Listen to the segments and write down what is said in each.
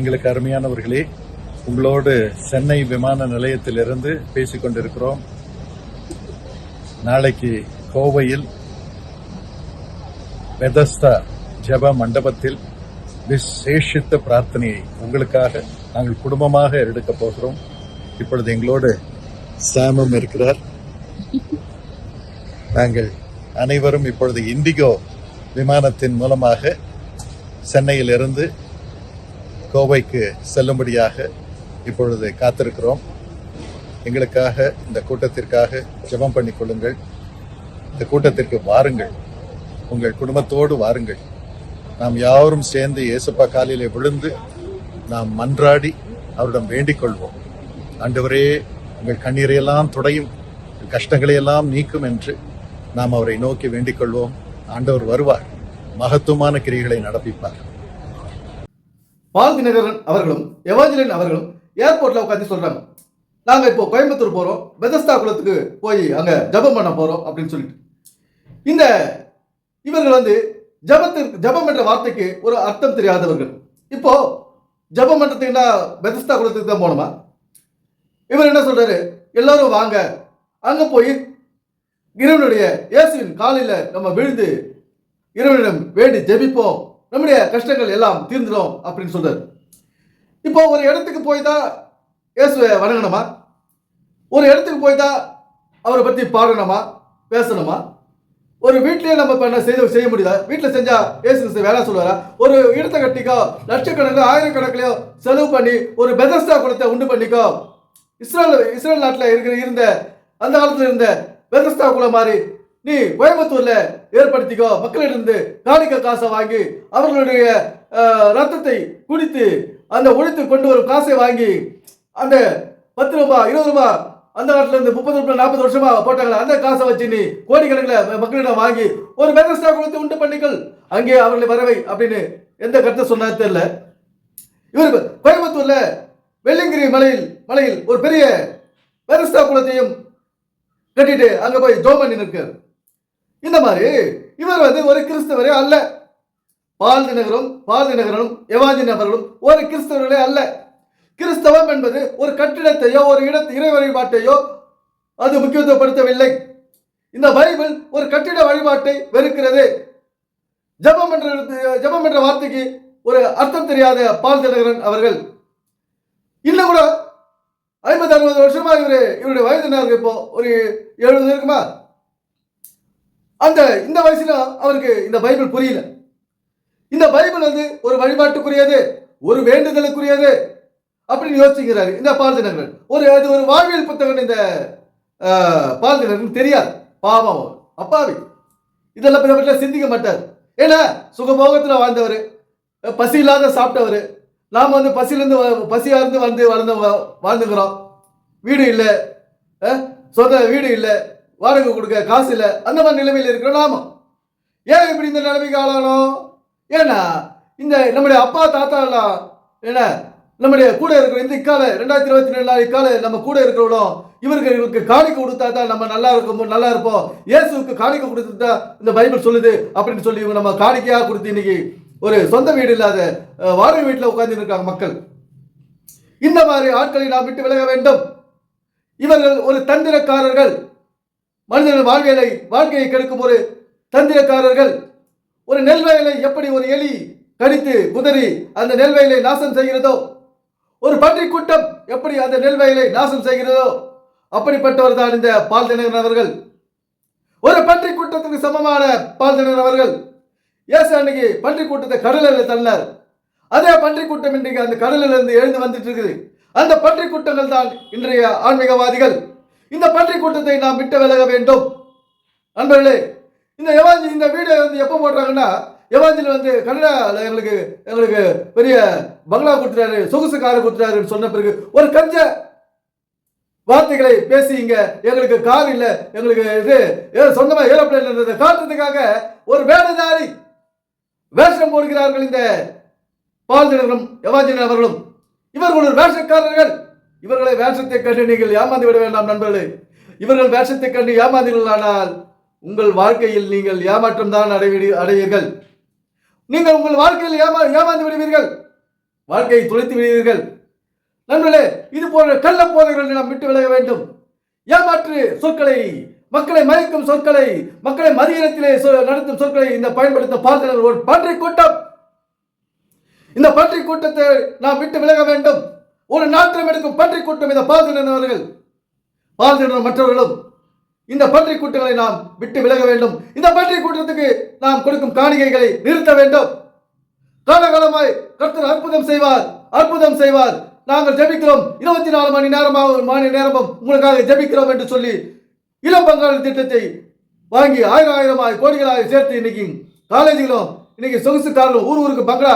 எங்களுக்கு அருமையானவர்களே உங்களோடு சென்னை விமான நிலையத்திலிருந்து பேசிக் கொண்டிருக்கிறோம். நாளைக்கு கோவையில் பெதஸ்தா ஜப மண்டபத்தில் விசேஷித்த பிரார்த்தனையை உங்களுக்காக நாங்கள் குடும்பமாக எடுக்க போகிறோம். இப்பொழுது எங்களோடு சாமும் இருக்கிறார். நாங்கள் அனைவரும் இப்பொழுது இண்டிகோ விமானத்தின் மூலமாக சென்னையிலிருந்து கோவைக்கு செல்லும்படியாக இப்பொழுது காத்திருக்கிறோம். எங்களுக்காக இந்த கூட்டத்திற்காக ஜெபம் பண்ணிக் கொள்ளுங்கள். இந்த கூட்டத்திற்கு வாருங்கள். உங்கள் குடும்பத்தோடு வாருங்கள். நாம் யாவரும் சேர்ந்து இயேசுப்பா காலிலே விழுந்து நாம் மன்றாடி அவரிடம் வேண்டிக் கொள்வோம். ஆண்டவரே உங்கள் கண்ணீரையெல்லாம் துடையும் கஷ்டங்களையெல்லாம் நீக்கும் என்று நாம் அவரை நோக்கி வேண்டிக் கொள்வோம். ஆண்டவர் வருவார். மகத்துவமான கிரிகளை நடப்பிப்பார். பால் தினகரன் அவர்களும் எவாஞ்சலின் அவர்களும் ஏர்போர்ட்ல உட்காந்து சொல்றாங்க. நாங்க இப்போ கோயம்புத்தூர் போறோம் பெதஸ்தா குளத்துக்கு போய் அங்க ஜெபம் பண்ண போறோம் அப்படின்னு சொல்லிட்டு. இந்த இவர்கள் வந்து ஜபத்திற்கு ஜபம் என்ற வார்த்தைக்கு ஒரு அர்த்தம் தெரியாதவர்கள். இப்போ ஜபம் பண்றதுக்குன்னா பெதஸ்தா குளத்துக்கு தான் போகணுமா? இவர் என்ன சொல்றாரு? எல்லாரும் வாங்க. அங்க போய் இறைவனுடைய இயேசுவின் காலையில் நம்ம விழுந்து இறைவனிடம் வேண்டி ஜெபிப்போம். நம்முடைய கஷ்டங்கள் எல்லாம் தீர்ந்துடும் அப்படின்னு சொல்றாரு. இப்போ ஒரு இடத்துக்கு போய் தான் இயேசுவை வணங்கணுமா? ஒரு இடத்துக்கு போய் தான் அவரை பற்றி பாடணுமா? பேசணுமா? ஒரு வீட்டிலேயே நம்ம பண்ண செய்து செய்ய முடியுதா? வீட்டில் செஞ்சால் ஏசு வேலை சொல்லுவாரா? ஒரு இடத்த கட்டிக்கோ லட்சக்கணக்கில் ஆயிரக்கணக்கிலையோ செலவு பண்ணி ஒரு பெதஸ்தா குளத்தை உண்டு பண்ணிக்கோ. இஸ்ரேல் இஸ்ரேல் நாட்டில் இருக்கிற இருந்த அந்த காலத்தில் இருந்த பெதஸ்தா குளம் மாதிரி நீ கோயம்புத்தூர்ல ஏற்படுத்திக்கோ. மக்களிடந்து காணிக்க காசை வாங்கி அவர்களுடைய ரத்தத்தை குடித்து அந்த ஒழித்து கொண்டு வரும் காசை வாங்கி அந்த பத்து ரூபாய் இருபது ரூபாய் அந்த காலத்துல இருந்து முப்பது ரூபாய் நாற்பது வருஷமா போட்டாங்களா அந்த காசை வச்சு நீ கோடிக்கணக்கில் மக்களிடம் வாங்கி ஒரு பெதஸ்தா கொடுத்து உண்டு பண்ணிக்கள். அங்கே அவர்களை வரவை அப்படின்னு எந்த கருத்தை சொன்னா தெரியல. இவர் கோயம்புத்தூர்ல வெள்ளிங்கிரி மலையில் மலையில் ஒரு பெரிய பெருஸ்தா குளத்தையும் கட்டிட்டு அங்க போய் ஜோமன் பண்ணி இந்த மாதிரி இவர் வந்து ஒரு கிறிஸ்தவரே அல்ல. பால் தினகரும் பால் தினகரனும் எவாஞ்சி நபர்களும் ஒரு கிறிஸ்தவர்களே அல்ல. கிறிஸ்தவம் என்பது ஒரு கட்டிடத்தையோ ஒரு இடத்து இறை வழிபாட்டையோ அது முக்கியத்துவப்படுத்தவில்லை. இந்த பைபிள் ஒரு கட்டிட வழிபாட்டை வெறுக்கிறது. ஜெபம் என்ற ஜெபம் என்ற வார்த்தைக்கு ஒரு அர்த்தம் தெரியாத பால் தினகரன் அவர்கள். இன்னும் கூட ஐம்பது அறுபது வருஷமா இவரு இவருடைய வயது இப்போ ஒரு எழுபது இருக்குமா? அந்த இந்த வயசுல அவருக்கு இந்த பைபிள் புரியல. இந்த பைபிள் வந்து ஒரு வழிபாட்டுக்குரியது ஒரு வேண்டுதலுக்குரியது அப்படின்னு யோசிக்கிறாரு இந்த பால்தினர்கள் ஒரு அது ஒரு வாழ்வியல் புத்தகம் இந்த பால்தினர்கள் தெரியாது. பாவம் அவர். அப்பாவி. இதெல்லாம் பத்தி பற்றி சிந்திக்க மாட்டார். ஏன்னா சுகமோகத்தில் வாழ்ந்தவர் பசி இல்லாத சாப்பிட்டவர் நாம் வந்து பசியிலேருந்து பசியாக இருந்து வந்து வளர்ந்து வா- வாழ்ந்துக்கிறோம். வீடு இல்லை சொந்த வீடு இல்லை வாடகை கொடுக்க காசு இல்லை. அந்த மாதிரி நிலைமையில் இருக்கிறோம் நாம. ஏன் இப்படி இந்த நிலைமைக்கு ஆளானோம்? ஏன்னா இந்த நம்முடைய அப்பா தாத்தா எல்லாம் என்ன நம்முடைய கூட இருக்கிற இந்த இக்கால ரெண்டாயிரத்தி இருபத்தி ரெண்டு இக்கால நம்ம கூட இருக்கிறவங்களும் இவர்கள் இவருக்கு காணிக்க கொடுத்தா தான் நம்ம நல்லா இருக்கும் நல்லா இருப்போம். இயேசுவுக்கு காணிக்க கொடுத்தா இந்த பைபிள் சொல்லுது அப்படின்னு சொல்லி இவங்க நம்ம காணிக்கையாக கொடுத்து இன்னைக்கு ஒரு சொந்த வீடு இல்லாத வாடகை வீட்டில் உட்கார்ந்து இருக்காங்க மக்கள். இந்த மாதிரி ஆட்களை நாம் விட்டு விலக வேண்டும். இவர்கள் ஒரு தந்திரக்காரர்கள். மனிதர்கள் வாழ்வியலை வாழ்க்கையை கெடுக்கும் ஒரு தந்திரக்காரர்கள். ஒரு நெல் வயலை எப்படி ஒரு எலி கடித்து குதறி அந்த நெல் வயலை நாசம் செய்கிறதோ? ஒரு பன்றி கூட்டம் எப்படி அந்த நெல் வயலை நாசம் செய்கிறதோ? அப்படிப்பட்டவர் தான் இந்த பால் தினகரன் அவர்கள். ஒரு பன்றி கூட்டத்துக்கு சமமான பால் தினகரன் அவர்கள். ஏசு அன்னைக்கு பன்றி கூட்டத்தை கடலில் தள்ளினார். அதே பன்றி கூட்டம் இன்றைக்கு அந்த கடலில் இருந்து எழுந்து வந்துட்டு இருக்குது. அந்த பன்றி கூட்டங்கள் தான் இன்றைய ஆன்மீகவாதிகள். இந்த பன்றி கூட்டத்தை நாம் விட்டு விலக வேண்டும். நண்பர்களே இந்த எவாஞ்சி இந்த வீடியோ வந்து எப்போ போடுறாங்கன்னா எவாஞ்சில் வந்து கன்னடாவில் எங்களுக்கு எங்களுக்கு பெரிய பங்களா கொடுத்துட்டாரு சொகுசு காரை கொடுத்துட்டாருன்னு சொன்ன பிறகு ஒரு கஞ்ச வார்த்தைகளை பேசி இங்க எங்களுக்கு கார் இல்லை எங்களுக்கு இது சொந்தமாக சொந்தமா ஏரோப்ளேன் இருந்ததை காட்டுறதுக்காக ஒரு வேடதாரி வேஷம் போடுகிறார்கள் இந்த பால் பால்தினரும் எவாஞ்சின அவர்களும் இவர்கள் ஒரு வேஷக்காரர்கள். இவர்களை வேஷத்தை கண்டு நீங்கள் ஏமாந்து விட வேண்டாம் நண்பர்களே. இவர்கள் வேஷத்தை கண்டு ஏமாந்தீர்களானால் உங்கள் வாழ்க்கையில் நீங்கள் ஏமாற்றம் தான் அடைவிடு அடைவீர்கள். நீங்கள் உங்கள் வாழ்க்கையில் ஏமா ஏமாந்து விடுவீர்கள். வாழ்க்கையை துளைத்து விடுவீர்கள். நண்பர்களே இது போன்ற கள்ள போதைகளை நாம் விட்டு விலக வேண்டும். ஏமாற்று சொற்களை மக்களை மயக்கும் சொற்களை மக்களை மதியினத்திலே சொ- நடத்தும் சொற்களை இந்த பயன்படுத்த பார்க்கிறது ஒரு பன்றி கூட்டம் இந்த பன்றி கூட்டத்தை நாம் விட்டு விலக வேண்டும். ஒரு நாட்டம் எடுக்கும் பன்றிக் கூட்டம் இந்த பால்தினர்கள் பால்தினர் மற்றவர்களும் இந்த பன்றி கூட்டங்களை நாம் விட்டு விலக வேண்டும். இந்த பன்றி கூட்டத்துக்கு நாம் கொடுக்கும் காணிக்கைகளை நிறுத்த வேண்டும். காலகாலமாய் கர்த்தர் அற்புதம் செய்வார் அற்புதம் செய்வார். நாங்கள் ஜெபிக்கிறோம். இருபத்தி நாலு மணி நேரமாக மணி நேரமும் உங்களுக்காக ஜெபிக்கிறோம் என்று சொல்லி இளம் பங்காளி திட்டத்தை வாங்கி ஆயிரம் ஆயிரமாய் கோடிகளாக சேர்த்து இன்னைக்கு காலேஜுகளும் இன்னைக்கு சொகுசுக்காரர்களும் ஊர் ஊருக்கு பங்களா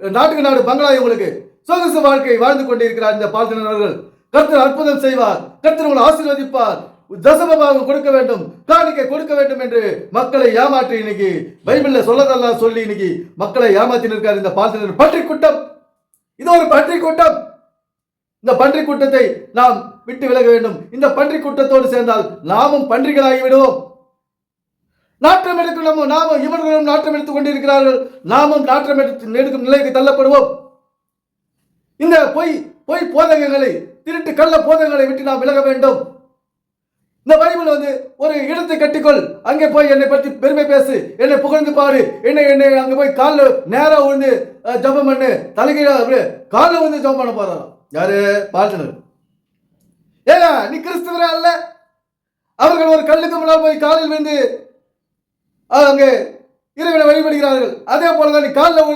நாட்டுக்கு நாடு பங்களா உங்களுக்கு சொகுசு வாழ்க்கை வாழ்ந்து கொண்டிருக்கிறார் இந்த பால்தினர்கள் கர்த்தர் அற்புதம் செய்வார். கர்த்தர் உங்களை ஆசீர்வதிப்பார். தசமபாகம் கொடுக்க வேண்டும். காணிக்கை கொடுக்க வேண்டும் என்று மக்களை ஏமாற்றி இன்னைக்கு பைபிள்ல சொல்லதெல்லாம் சொல்லி இன்னைக்கு மக்களை ஏமாத்தி இருக்கார் இந்த பால்தினர் பன்றி கூட்டம் இது ஒரு பன்றி கூட்டம் இந்த பன்றி கூட்டத்தை நாம் விட்டு விலக வேண்டும். இந்த பன்றி கூட்டத்தோடு சேர்ந்தால் நாமும் பன்றிகளாகி விடுவோம் நாற்றம் எடுக்கணும்? நம்ம நாமும் இவர்களும் நாற்றம் எடுத்துக் கொண்டிருக்கிறார்கள். நாமும் நாற்றம் எடுத்து எடுக்கும் நிலைக்கு தள்ளப்படுவோம். இந்த பொய் பொய் போதகங்களை திருட்டு கள்ள போதகங்களை விட்டு நாம் விலக வேண்டும். இந்த பைபிள் வந்து ஒரு இடத்தை கட்டிக்கொள். அங்கே போய் என்னை பற்றி பெருமை பேசு. என்னை புகழ்ந்து பாரு. என்னை என்னை அங்கே போய் காலில் நேராக விழுந்து ஜபம் ஜெபம் பண்ணு. தலைகீழ அப்படியே காலில் விழுந்து ஜெபம் பண்ண போறாராம் யாரு? பார்ட்னர் ஏங்க நீ கிறிஸ்துவரா அல்ல? அவர்கள் ஒரு கல்லுக்கு முன்னால் போய் காலில் விழுந்து அங்கே இறைவனை வழிபடுகிறார்கள். அதே போலதான் நீ காலில்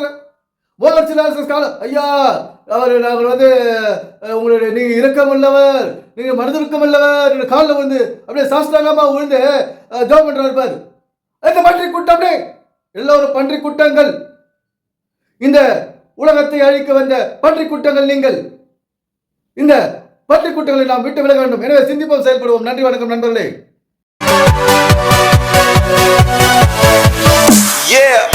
ஒரு சில காலம் ஐயா அவர் நாங்கள் வந்து உங்களுடைய நீங்கள் இறக்கம் உள்ளவர் நீங்கள் மனதிற்கம் உள்ளவர் காலில் விழுந்து அப்படியே சாஸ்தாங்கமாக விழுந்து ஜோம் பண்ணுறவர் இருப்பார் இந்த பன்றி கூட்டம் எல்லோரும் பன்றி கூட்டங்கள். இந்த உலகத்தை அழிக்க வந்த பன்றி கூட்டங்கள் நீங்கள். இந்த பன்றி கூட்டங்களை நாம் விட்டு விட வேண்டும். எனவே சிந்திப்போம் செயல்படுவோம். நன்றி வணக்கம் நண்பர்களே. Yeah.